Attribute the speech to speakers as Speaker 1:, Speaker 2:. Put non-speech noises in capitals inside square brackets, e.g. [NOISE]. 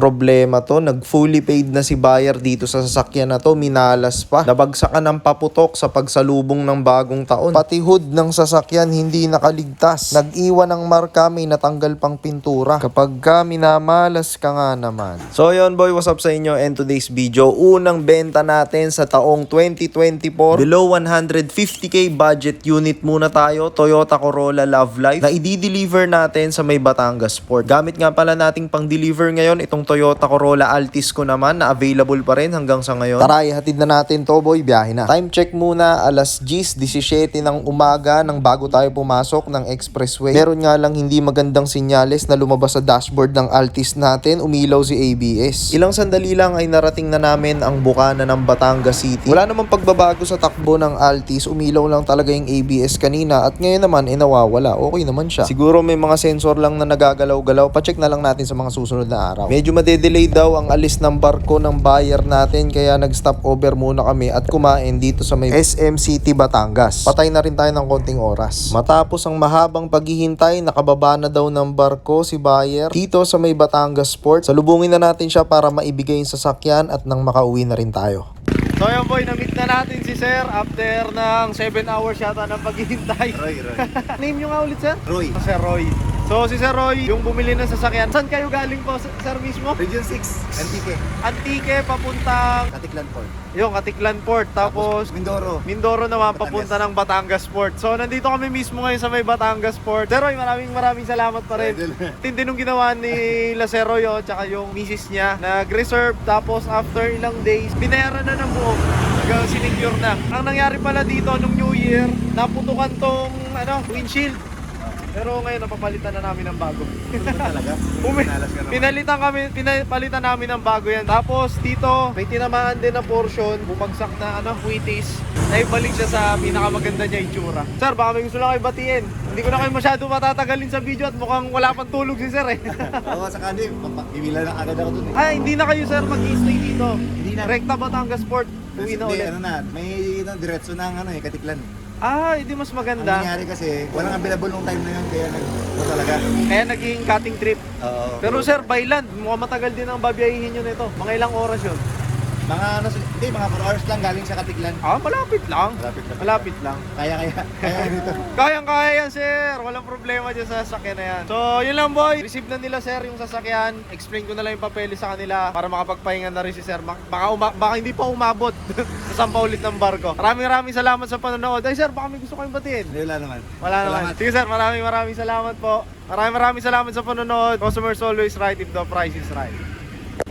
Speaker 1: Problema to, nag fully paid na si buyer dito sa sasakyan na to, minalas pa. Nabagsakan ng paputok sa pagsalubong ng bagong taon. Pati hood ng sasakyan hindi nakaligtas. Nag-iwan ng marka, may natanggal pang pintura. Kapag ka minamalas ka nga naman. So yun boy, what's up sa inyo? And today's video, unang benta natin sa taong 2024. Below 150k budget unit muna tayo, Toyota Corolla Love Life na i-deliver natin sa may Batangas Port. Gamit nga pala nating pang-deliver ngayon itong Toyota Corolla Altis ko naman na available pa rin hanggang sa ngayon. Tara, ihatid na natin to boy, biyahe na. Time check muna, alas 10.17 ng umaga nang bago tayo pumasok ng expressway. Meron nga lang hindi magandang sinyales na lumabas sa dashboard ng Altis natin, umilaw si ABS. Ilang sandali lang ay narating na namin ang bukana ng Batangas City. Wala namang pagbabago sa takbo ng Altis, umilaw lang talaga yung ABS kanina at ngayon naman ay nawawala. Okay naman siya. Siguro may mga sensor lang na nagagalaw-galaw, pacheck na lang natin sa mga susunod na araw. Medyo madedelay daw ang alis ng barko ng buyer natin kaya nag-stop over muna kami at kumain dito sa may SM City Batangas. Patay na rin tayo ng konting oras. Matapos ang mahabang paghihintay, nakababa na daw ng barko si buyer dito sa may Batangas Port. Salubungin na natin siya para maibigay yung sasakyan at nang makauwi na rin tayo.
Speaker 2: So yun boy, na-meet na natin si Sir after ng 7 hours yata ng paghihintay.
Speaker 3: Roy, Roy. [LAUGHS]
Speaker 2: Name nyo nga ulit Sir?
Speaker 3: Roy.
Speaker 2: Sir Roy. So si Sir Roy, yung bumili ng sasakyan. Saan kayo galing po, Sir mismo?
Speaker 3: Region 6, Antique.
Speaker 2: Antique, papuntang
Speaker 3: Katiklan Port.
Speaker 2: yung Katiklan Port. Tapos
Speaker 3: Mindoro.
Speaker 2: Mindoro naman
Speaker 3: Batangas.
Speaker 2: papunta ng Batangas Port. So nandito kami mismo ngayon sa may Batangas Port. Sir Roy, maraming maraming salamat pa rin. Tindi nung ginawa ni Lacero yun, tsaka yung misis niya, nag-reserve, tapos after ilang days, binayaran na ng buo. Hanggang sinecure na. Ang nangyari pala dito nung New Year, naputukan tong ano, windshield. Pero ngayon, napapalitan na namin ng bago.
Speaker 3: Talaga? [LAUGHS]
Speaker 2: Umi-
Speaker 3: Pinalas ka naman.
Speaker 2: Pinalitan kami, pinalitan namin ng bago yan. Tapos dito, may tinamaan din na portion, bumagsak na ano, wheaties. Naibalik siya sa pinakamaganda niya itsura. Sir, baka may gusto lang kayo batiin. Hindi ko na kayo masyado matatagalin sa video at mukhang wala pang tulog si sir eh. [LAUGHS]
Speaker 3: Oo, sa kanin. Bibila na agad ako dun eh.
Speaker 2: Ay, hindi na kayo sir mag-stay dito.
Speaker 3: Hindi na.
Speaker 2: Rekta Batangas Port. Uwi na
Speaker 3: Hindi,
Speaker 2: ulit.
Speaker 3: ano na, may ano, diretso ng ano eh, Katiklan.
Speaker 2: Ah, hindi mas
Speaker 3: Ang
Speaker 2: maganda.
Speaker 3: nangyari kasi, walang available nung time na yun, kaya nag o talaga.
Speaker 2: Kaya naging cutting trip.
Speaker 3: Oo.
Speaker 2: Pero sir, by land, mukhang matagal din ang babiyahihin nyo nito. Mga ilang oras yun.
Speaker 3: Mga ano, hindi, mga 4 hours lang galing sa Katiklan.
Speaker 2: Ah, malapit lang.
Speaker 3: Malapit lang.
Speaker 2: Malapit lang.
Speaker 3: Kaya, kaya, kaya [LAUGHS] dito.
Speaker 2: Kayang kaya yan, sir. Walang problema dyan sa sasakyan na yan. So, yun lang, boy. Receive na nila, sir, yung sasakyan. Explain ko na lang yung papeles sa kanila para makapagpahinga na rin si sir. Baka, uma- baka hindi pa umabot [LAUGHS] sa sampa ulit ng barko. Maraming maraming salamat sa panonood. Ay, sir, baka may gusto kayong batiin.
Speaker 3: Hindi, wala naman.
Speaker 2: Wala naman.
Speaker 3: Salamat.
Speaker 2: Sige, sir. Maraming maraming salamat po. Maraming maraming salamat sa panonood. Customers always right if the price is right.